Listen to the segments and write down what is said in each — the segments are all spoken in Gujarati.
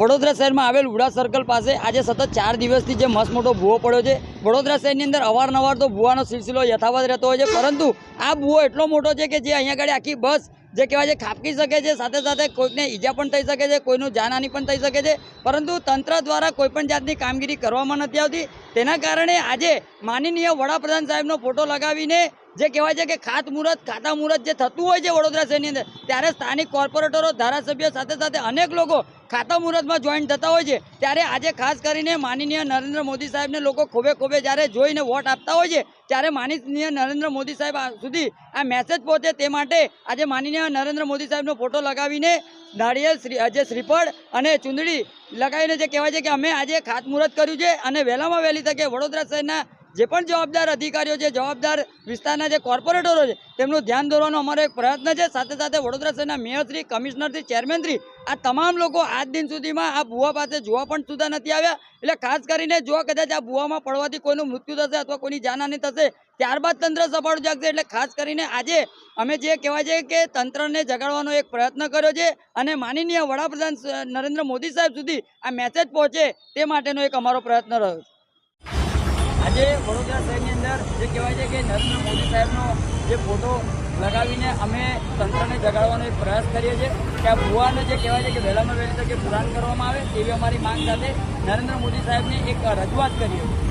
વડોદરા શહેરમાં આવેલ ઉડા સર્કલ પાસે આજે સતત ચાર દિવસથી જે મસ્ત મોટો ભૂવો પડ્યો છે. વડોદરા શહેરની અંદર અવારનવાર તો ભૂવાનો સિલસિલો યથાવત રહેતો હોય છે, પરંતુ આ ભૂવો એટલો મોટો છે કે જે અહીંયા આગળ આખી બસ જે કહેવાય છે, ખાપકી શકે છે, સાથે સાથે કોઈકને ઈજા પણ થઈ શકે છે, કોઈનું જાનહાની પણ થઈ શકે છે. પરંતુ તંત્ર દ્વારા કોઈપણ જાતની કામગીરી કરવામાં નથી આવતી. તેના કારણે આજે માનનીય વડાપ્રધાન સાહેબનો ફોટો લગાવીને જે કહેવાય છે કે ખાત મુહૂર્ત, ખાતા મુહૂર્ત જે થતું હોય છે વડોદરા શહેરની અંદર, ત્યારે સ્થાનિક કોર્પોરેટરો, ધારાસભ્ય સાથે સાથે અનેક લોકો ખાતા મુહૂર્તમાં જોઈન થતા હોય છે. ત્યારે આજે ખાસ કરીને માનનીય નરેન્દ્ર મોદી સાહેબને લોકો ખોબે ખોબે જ્યારે જોઈને વોટ આપતા હોય છે, ત્યારે માનનીય નરેન્દ્ર મોદી સાહેબ સુધી આ મેસેજ પહોંચે તે માટે આજે માનનીય નરેન્દ્ર મોદી સાહેબનો ફોટો લગાવીને નાળિયેર જે શ્રીફળ અને ચૂંદડી લગાવીને જે કહેવાય છે કે અમે આજે ખાતમુહૂર્ત કર્યું છે અને વહેલામાં વહેલી તકે વડોદરા શહેરના જે પણ જવાબદાર અધિકારીઓ છે, જવાબદાર વિસ્તારના જે કોર્પોરેટરો છે, તેમનું ધ્યાન દોરવાનો અમારો એક પ્રયત્ન છે. સાથે સાથે વડોદરા શહેરના મેયરશ્રી કમિશનરશ્રી ચેરમેનશ્રી આ તમામ લોકો આજ દિન સુધીમાં આ ભૂવા પાસે જોવા પણ સુધા નથી આવ્યા. એટલે ખાસ કરીને જો કદાચ આ ભૂવામાં પડવાથી કોઈનું મૃત્યુ થશે અથવા કોઈની જાનહાની થશે, ત્યારબાદ તંત્ર સફળ જાગશે. એટલે ખાસ કરીને આજે અમે જે કહેવાય છે કે તંત્રને જગાડવાનો એક પ્રયત્ન કર્યો છે અને માનનીય વડાપ્રધાન નરેન્દ્ર મોદી સાહેબ સુધી આ મેસેજ પહોંચે તે માટેનો એક અમારો પ્રયત્ન રહ્યો છે. આજે વડોદરા શહેરની અંદર જે કહેવાય છે કે નરેન્દ્ર મોદી સાહેબનો જે ફોટો લગાવીને અમે તંત્રને જગાડવાનો એક પ્રયાસ કરીએ છીએ કે આ ભુવાને જે કહેવાય છે કે વહેલામાં વહેલી તકે પુરાણ કરવામાં આવે તેવી અમારી માંગ સાથે નરેન્દ્ર મોદી સાહેબને એક રજૂઆત કરીએ છીએ.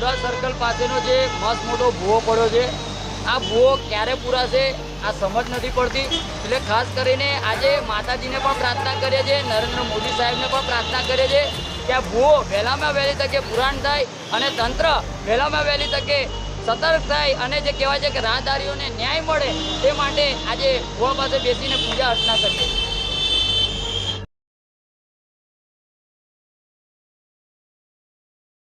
શહેરમાં સર્કલ પાસેનો જે મસ્ત મોટો ભૂવો પડ્યો છે, આ ભૂવો ક્યારે પૂરાશે આ સમજ નથી પડતી. એટલે ખાસ કરીને આજે માતાજીને પણ પ્રાર્થના કરીએ છીએ, નરેન્દ્ર મોદી સાહેબને પણ પ્રાર્થના કરીએ છીએ કે આ ભૂવો વહેલામાં વહેલી તકે પુરાણ થાય અને તંત્ર વહેલામાં વહેલી તકે સતર્ક થાય અને જે કહેવાય છે કે રાહદારીઓને ન્યાય મળે તે માટે આજે ભૂવા પાસે બેસીને પૂજા અર્ચના કરીએ